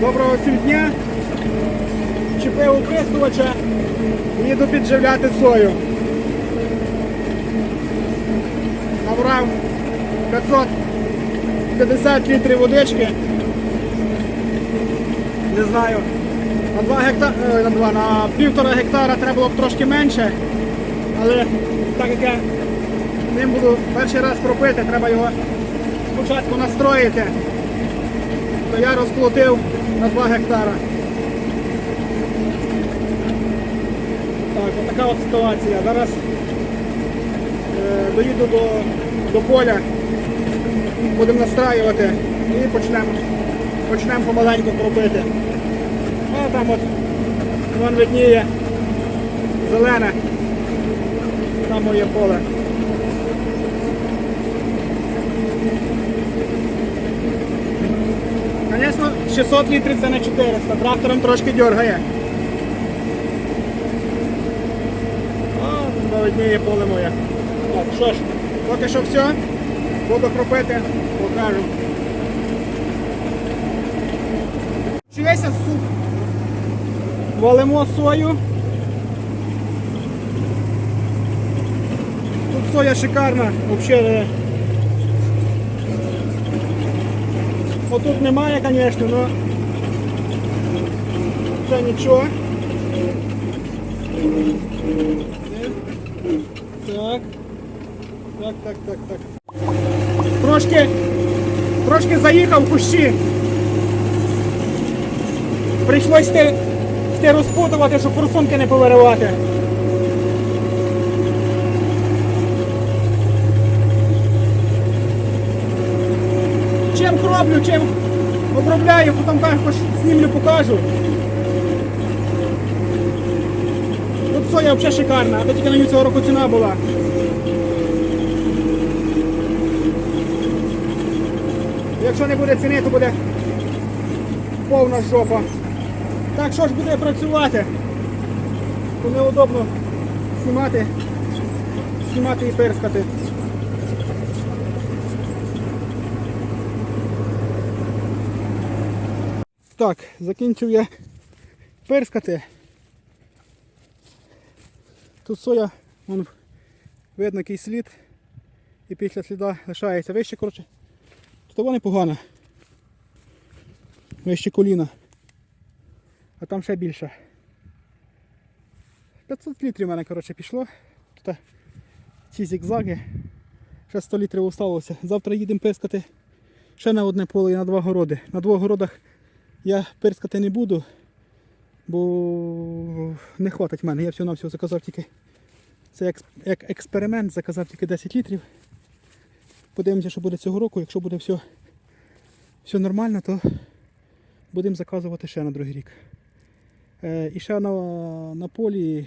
Доброго всім дня. Чіпив оприскувача і їду підживляти сою. Набрав 550 літрів водички. Не знаю. На 2 гектара, на 2, на півтора гектара треба було б трошки менше. Але так як я ним буду перший раз кропити, треба його спочатку настроїти то я розплатив на 2 гектара. Так, от така от ситуація. Зараз е, доїду до, до поля, будемо настраювати і почнемо почнемо помаленьку кропити. А там от вон видніє зелене. Там моє поле. Звісно, 600 літрів це не 400, трактором трошки дергає. А, видніє поле моє. Так, що ж, поки що все. Буду кропити, покажу. Чується суп. Валимо сою. Тут соя шикарна, взагалі. Отут немає, звісно, але це нічого. Так. Так, так, так, так. Трошки, трошки заїхав в кущі. Прийшлось ти розпутувати, щоб форсунки не повиривати. Кроплю, чим обробляю, потім також знімлю, покажу. Тут соя взагалі шикарна, а то тільки на ній цього року ціна була. Якщо не буде ціни, то буде повна жопа. Так що ж буде працювати? Неудобно знімати, знімати і перскати. Так, закінчив я перскати. Тут соя, вон, видно який слід. І після сліда лишається вище, коротше. Тут вона непогана. Вище коліна. А там ще більше. 500 літрів в мене коротше, пішло. Тут ці зігзаги. Ще 100 літрів осталося. Завтра їдемо пискати ще на одне поле і на два городи. На двох городах я пирскати не буду, бо не хватить в мене. Я всього на всього заказав тільки. Це як, експеримент, заказав тільки 10 літрів. Подивимося, що буде цього року. Якщо буде все, все нормально, то будемо заказувати ще на другий рік. Е, і ще на, на полі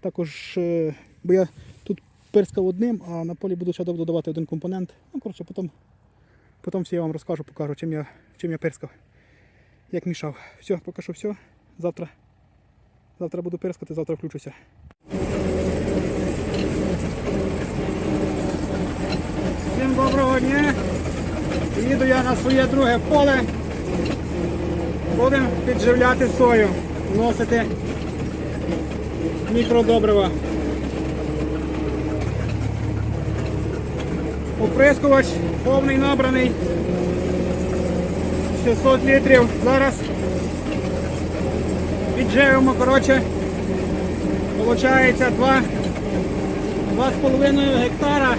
також, е, бо я тут пирскав одним, а на полі буду ще додавати один компонент. Ну, коротше, потім, потім все я вам розкажу, покажу, чим я, чим я пирскав як мішав. Все, поки що все. Завтра. Завтра буду перескати, завтра включуся. Всім доброго дня. Їду я на своє друге поле. Будемо підживляти сою, вносити мікродобрива. Оприскувач повний набраний. 600 літрів. Зараз підживимо, коротше, виходить 2,5 гектара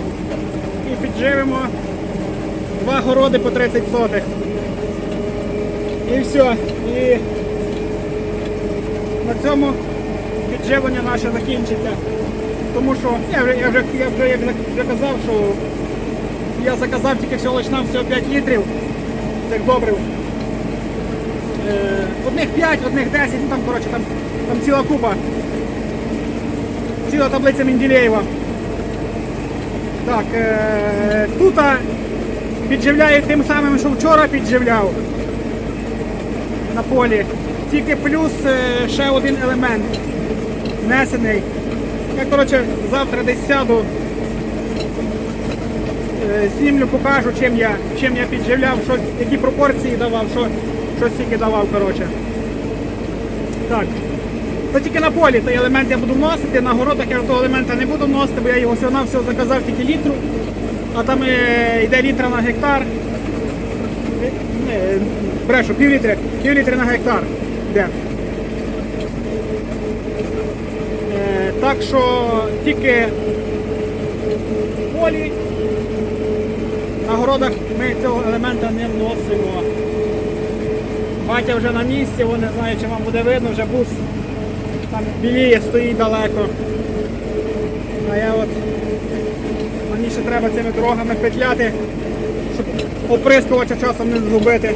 і підживимо два городи по 30 сотих. І все. І на цьому підживлення наше закінчиться. Тому що я вже, я вже, я вже, я вже казав, що я заказав тільки всього лиш всього 5 літрів цих добрив. Е, одних 5, одних 10, ну там, коротше, там, там ціла купа. Ціла таблиця Менделєєва. Так, е, тут підживляю тим самим, що вчора підживляв на полі. Тільки плюс е, ще один елемент внесений. Я коротше, завтра десь сяду, е, покажу, чим я, чим я підживляв, що, які пропорції давав, що, щось тільки давав, коротше. Так. То тільки на полі той елемент я буду вносити, на городах я того елемента не буду вносити, бо я його все на все заказав тільки літру, а там е, йде літра на гектар. Е, брешу, пів літри, пів літри на гектар. Йде. Так що тільки полі на городах ми цього елемента не вносимо. Батя вже на місці, вони знає, чи вам буде видно, вже бус там біліє, стоїть далеко. А я от мені ще треба цими дорогами петляти, щоб оприскувача часом не згубити.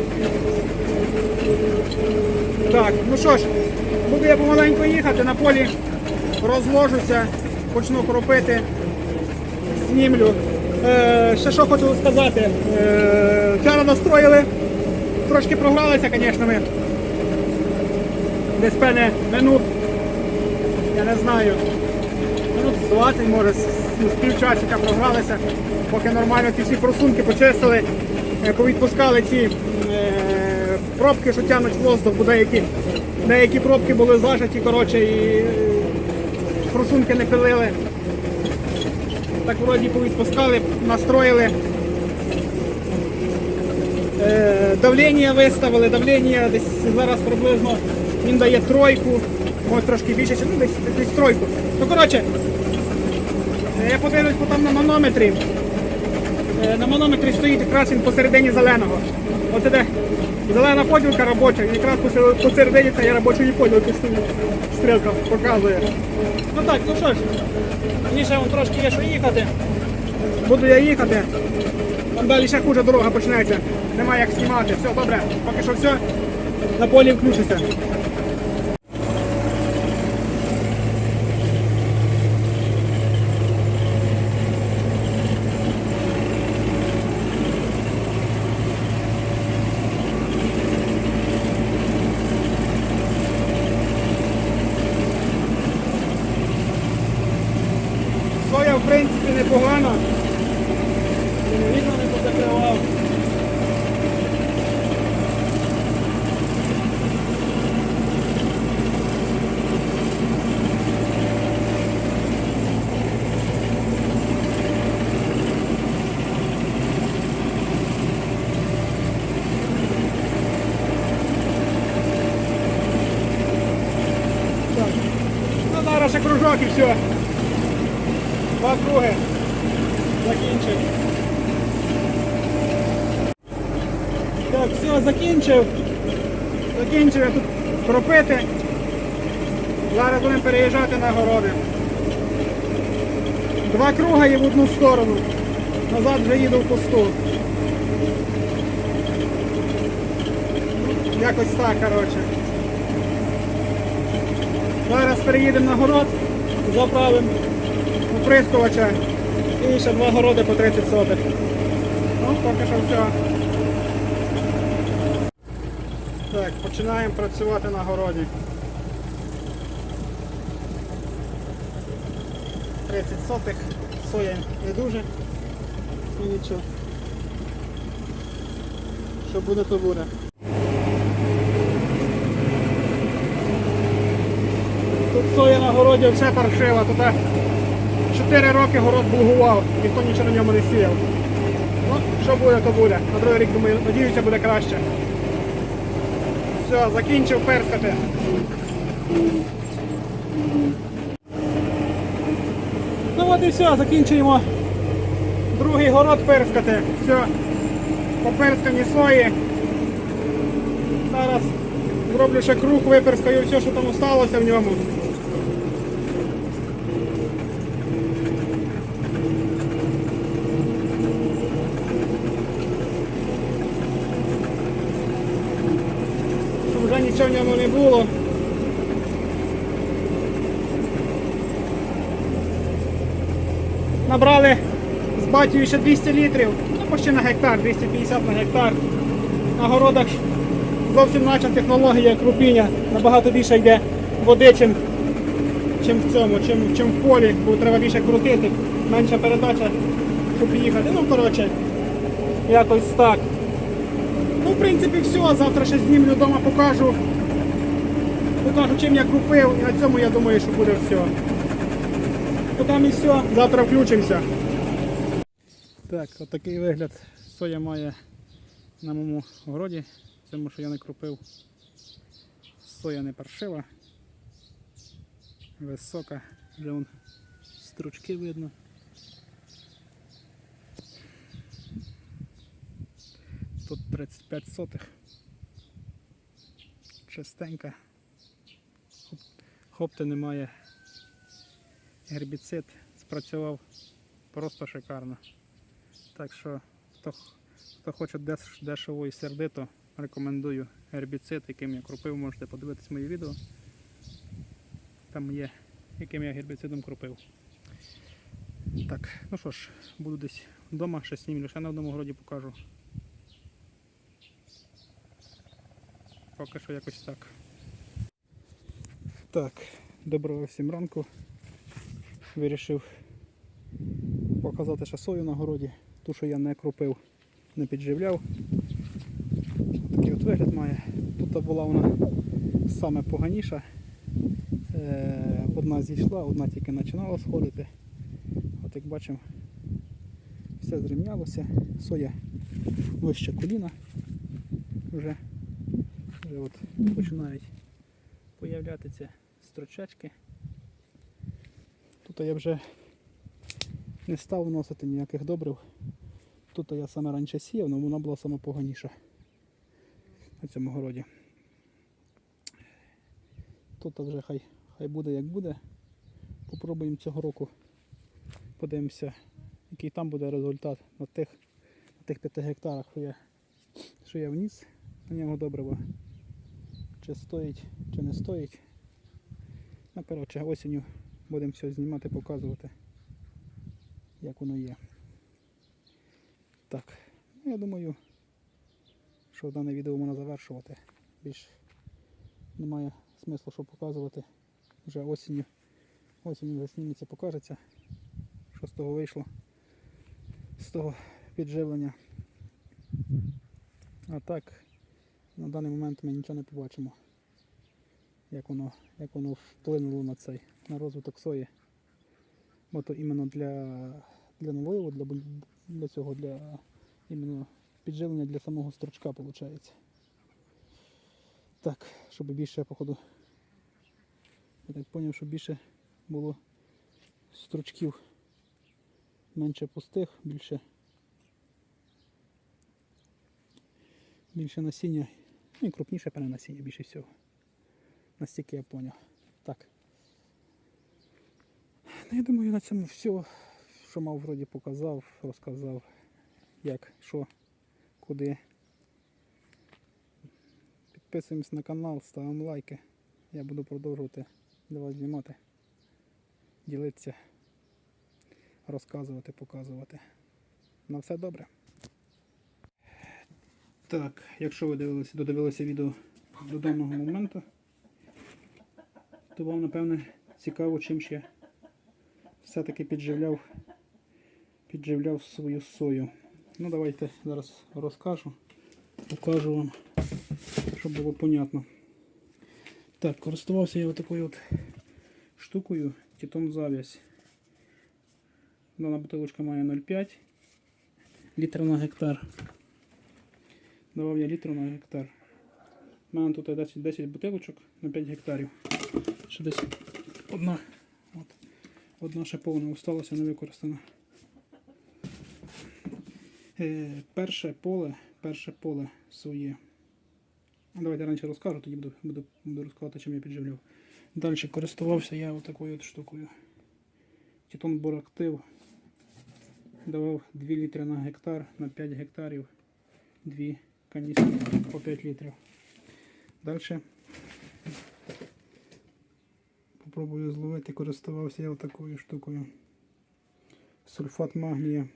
Так, ну що ж, буду я помаленьку їхати, на полі розложуся, почну кропити, знімлю. Е, ще що хочу сказати. Е, вчора настроїли, трошки програлися, звісно, ми. Десь певне минут, я не знаю, минут 20, може, з півчасика програлися, поки нормально ці всі просунки почистили, е, повідпускали ці пробки, що тянуть воздух, деякі, деякі пробки були зажаті, коротше, і просунки не пилили. Так вроді повідпускали, настроїли. Е, давлення виставили, давлення десь зараз приблизно він дає тройку, може трошки більше, ну десь, десь тройку. Ну коротше, е, я подивлюсь бо там на манометрі. Е, На манометрі стоїть якраз він посередині зеленого. Оце де зелена поділка робоча, і якраз посередині цієї робочої поділки стоїть. Стрілка показує. Ну так, ну що ж, вон трошки є що їхати. Буду я їхати. Там далі ще хуже дорога почнеться. Немає як знімати. Все, добре. Поки що все. На полі включуся. Соя в принципі непогана. Вікна не позакривав. Так. Ну зараз ще кружок і все. Два круги. Закінчив. Так, все, закінчив. Закінчив я тут кропити. Зараз будемо переїжджати на городи. Два круга і в одну сторону. Назад вже їду в пусту. Якось так, коротше. Зараз переїдемо на город, заправимо оприскувача і ще два городи по 30 сотих. Ну, поки що все. Так, починаємо працювати на городі. 30 сотих, соя не дуже. Ну нічого. Що буде, то буде. Соя на городі все паршива, тут 4 роки город булгував, ніхто нічого на ньому не сіяв. Ну, що буде, то буде. На другий рік, думаю, надіюся, буде краще. Все, закінчив перскати. Ну от і все, закінчуємо другий город перскати. Все, поперскані сої. Зараз зроблю ще круг, виперскаю все, що там осталося в ньому. Щоб вже нічого в ньому не було. Набрали з батькою ще 200 літрів, ну почти на гектар, 250 на гектар. На городах зовсім інакша технологія крупіння, набагато більше йде води, чим, чим в цьому, чим, чим в полі, бо треба більше крутити, менша передача, щоб їхати. Ну, коротше, якось так. Ну, в принципі, все. Завтра ще знімлю вдома, покажу. Покажу, чим я купив. І на цьому я думаю, що буде все. То там і все. Завтра включимося. Так, отакий вигляд соя має на моєму городі. Цьому, що я не крупив. Соя не паршива. Висока. Вже вон стручки видно. Тут 35 сотих. Чистенька. Хоп- Хопти немає. Гербіцид спрацював просто шикарно. Так що, хто, хто хоче деш- дешево і сердито, рекомендую гербіцид, яким я крупив, можете подивитись мої відео. Там є, яким я гербіцидом крупив. Так, ну що ж, буду десь вдома, ще знімлю, ще на одному городі покажу. Поки що якось так. Так, доброго всім ранку. Вирішив показати ще сою на городі. Ту, що я не кропив, не підживляв. Такий от вигляд має. Тут була вона саме поганіша. Е, Одна зійшла, одна тільки починала сходити. От як бачимо, все зрівнялося. Соя вище коліна. Вже, вже от починають появлятися строчечки. Тут я вже не став вносити ніяких добрив. Тут я саме раніше сіяв, але вона була саме поганіша на цьому городі. Тут вже хай, хай буде як буде. Попробуємо цього року. Подивимося, який там буде результат на тих, на тих 5 гектарах, що я, що я вніс на нього добрива. Чи стоїть, чи не стоїть. Ну, коротше, осінню будемо все знімати, показувати, як воно є. Так, ну я думаю, що дане відео можна завершувати. Більш немає смислу, що показувати. Вже осінню. Осінню вже зніметься, покажеться, що з того вийшло, з того підживлення. А так, на даний момент ми нічого не побачимо, як воно, як воно вплинуло на цей, на розвиток сої. Бо то іменно для, для наливу, для, для цього, для іменно підживлення для самого стручка виходить. Так, щоб більше, походу, я так зрозумів, щоб більше було стручків, менше пустих, більше, більше насіння, ну і крупніше певне насіння більше всього. Настільки я зрозумів. Так. Ну, я думаю, на цьому все, що мав вроді показав, розказав, як, що, куди. Підписуємось на канал, ставимо лайки. Я буду продовжувати для вас знімати, ділитися, розказувати, показувати. На все добре. Так, якщо ви дивилися, додивилися відео до даного моменту, то вам напевне цікаво, чим ще все-таки підживляв, підживляв свою сою. Ну давайте зараз розкажу, покажу вам, щоб було понятно. Так, користувався я отакою от штукою Тітон Зав'язь. Дана бутилочка має 0,5 літра на гектар. Давав я літру на гектар. У мене тут 10, 10 бутилочок на 5 гектарів. Ще десь одна. От. Одна ще повна осталася не використана. Е, перше поле, перше поле своє. Давайте раніше розкажу, тоді буду, буду, буду розказувати, чим я підживляв. Далі користувався я отакою от штукою. Тітон Борактив. Давав 2 літри на гектар, на 5 гектарів. 2 каністри по 5 літрів. Далі попробую зловити, користувався я отакою штукою. Сульфат магнія.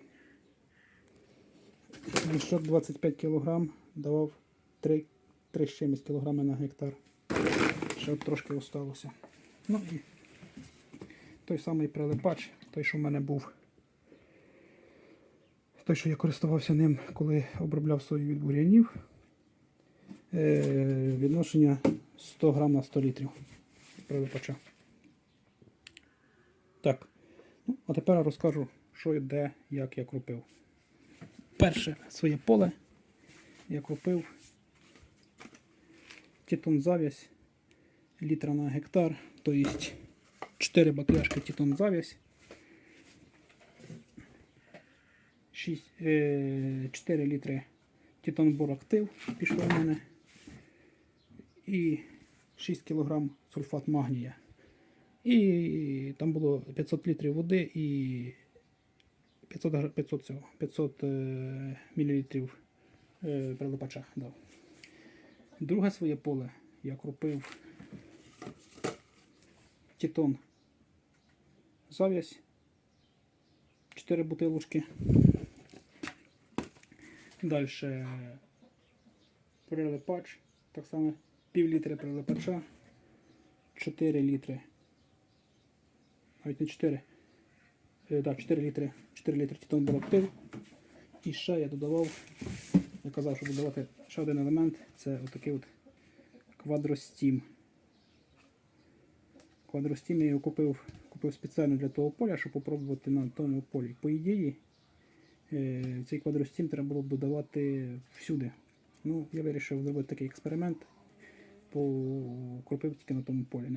Мішок 25 кг давав 3, 3 з чимось кілограми на гектар. Ще трошки осталося. Ну і той самий прилипач, той, що в мене був. Той, що я користувався ним, коли обробляв сою від бур'янів. Е, відношення 100 грам на 100 літрів прилипача. Так. Ну, а тепер розкажу, що де, як я крупив. Перше своє поле я крупив тітон завязь літра на гектар, то есть 4 баклажки тітон завязь. 6, е, 4 літри тітон борактив пішло в мене. І 6 кг сульфат магнія. І там було 500 літрів води і 500, гра- 500, цього, 500 е, мілілітрів е, прилипача дав. Друге своє поле я крупив тітон зав'язь 4 бутилочки. Далі прилипач, так само пів літри прилипача, 4 літри. Навіть не 4. Е, так, 4 літри, 4 літри тітон актив. І ще я додавав, я казав, що додавати ще один елемент, це отакий от квадростім. Квадростім я його купив, купив спеціально для того поля, щоб попробувати на тому полі. По ідеї, цей квадростім треба було б додавати всюди. Ну, я вирішив зробити такий експеримент, покропив тільки на тому полі.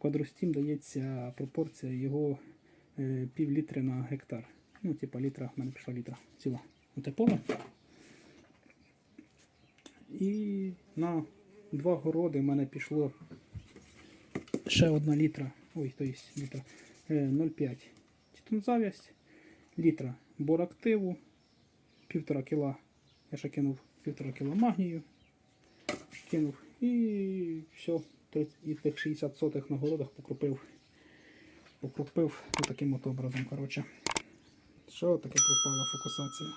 Квадростім дається пропорція його е, пів літри на гектар. Ну, типа літра, в мене пішла літра ціла. Оте поле. І на два городи в мене пішло ще одна літра. Ой, то є літра. е, 0,5 тітонзав'язь, літра борактиву, півтора кіла. Я ще кинув півтора кіла магнію. Кинув і все. 30 І тих 60 сотих на городах покропив. Покропив таким от образом. Коротше. Що таке пропала фокусація?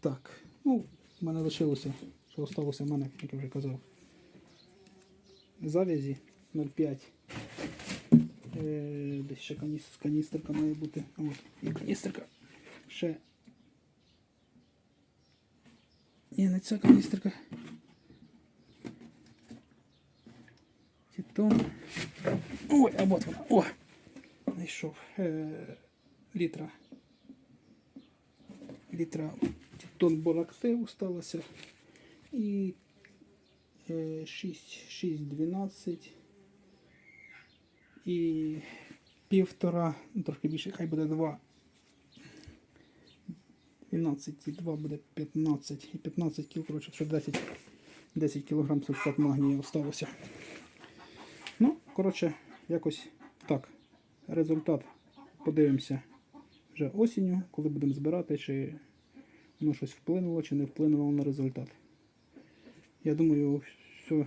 Так, ну, в мене лишилося, що залишилося в мене, як я вже казав. Завязі 0,5. Е, десь ще каніс, каністерка має бути. От, і каністерка. Ще. Ні, не ця каністерка. Тітон. Ой, а от вона. О! Знайшов. Е, літра. Літра тон борактив сталося. І е, 6, 6, 12 і півтора, ну, трошки більше, хай буде 2. 12 і 2 буде 15. І 15 кіл, коротше, ще 10, 10 кілограм сульфат магнію осталося. Ну, коротше, якось так. Результат подивимося вже осінню, коли будемо збирати, чи воно щось вплинуло, чи не вплинуло на результат. Я думаю, все,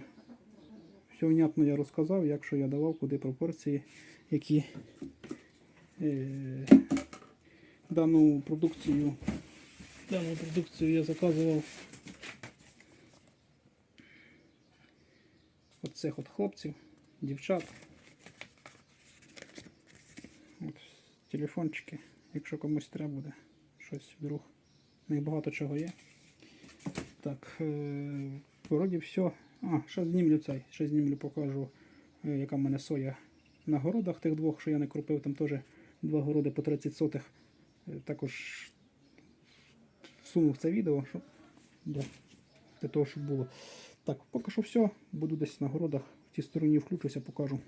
все внятно я розказав, як що я давав, куди пропорції, які е, дану продукцію, дану продукцію я заказував от цих от хлопців, дівчат. От, телефончики, якщо комусь треба буде щось вдруг. У чого є. Так, е, вроді все. А, ще знімлю цей, ще знімлю, покажу, е, яка в мене соя на городах тих двох, що я не крупив, там теж два городи по 30 сотих. Е, Також всунув це відео, щоб для, для того, щоб було. Так, поки що все. Буду десь на городах в тій стороні включуся, покажу.